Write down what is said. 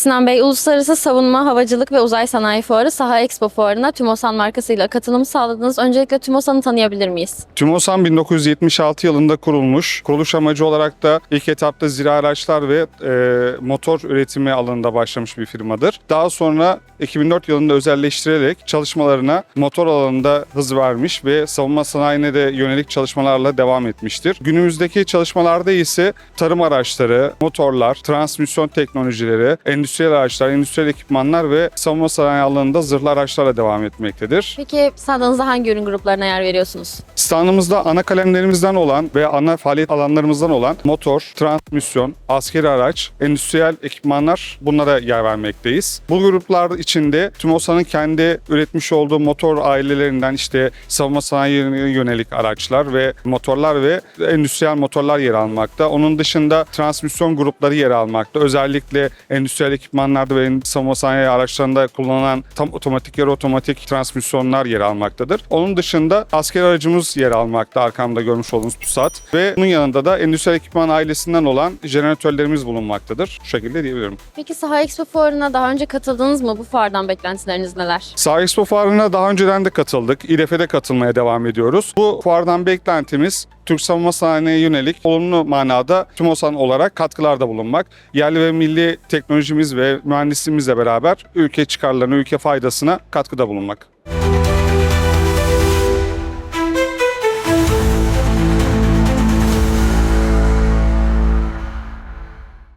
Sinan Bey, Uluslararası Savunma, Havacılık ve Uzay Sanayi Fuarı Saha Expo Fuarı'na TÜMOSAN markasıyla katılım sağladınız. Öncelikle TÜMOSAN'ı tanıyabilir miyiz? TÜMOSAN 1976 yılında kurulmuş. Kuruluş amacı olarak da ilk etapta zira araçlar ve e, motor üretimi alanında başlamış bir firmadır. Daha sonra 2004 yılında özelleştirerek çalışmalarına motor alanında hız vermiş ve savunma sanayine de yönelik çalışmalarla devam etmiştir. Günümüzdeki çalışmalarda ise tarım araçları, motorlar, transmisyon teknolojileri, endüstriyel araçlar, endüstriyel ekipmanlar ve savunma sanayi alanında zırhlı araçlarla devam etmektedir. Peki standınızda hangi ürün gruplarına yer veriyorsunuz? Standımızda ana kalemlerimizden olan ve ana faaliyet alanlarımızdan olan motor, transmisyon, askeri araç, endüstriyel ekipmanlar bunlara yer vermekteyiz. Bu gruplar içinde TÜMOSA'nın kendi üretmiş olduğu motor ailelerinden işte savunma sanayine yönelik araçlar ve motorlar ve endüstriyel motorlar yer almakta. Onun dışında transmisyon grupları yer almakta. Özellikle endüstriyel ekipmanlarda ve savunma sanayi araçlarında kullanılan tam otomatik yarı otomatik transmisyonlar yer almaktadır. Onun dışında asker aracımız yer almakta arkamda görmüş olduğunuz PUSAT ve bunun yanında da endüstriyel ekipman ailesinden olan jeneratörlerimiz bulunmaktadır. Şu şekilde diyebilirim. Peki Saha Expo Fuarı'na daha önce katıldınız mı? Bu fuardan beklentileriniz neler? Sağ Expo fuarına daha önceden de katıldık. İREF'e de katılmaya devam ediyoruz. Bu fuardan beklentimiz Türk savunma sanayine yönelik olumlu manada TÜMOSAN olarak katkılarda bulunmak. Yerli ve milli teknolojimiz ve mühendisliğimizle beraber ülke çıkarlarına, ülke faydasına katkıda bulunmak.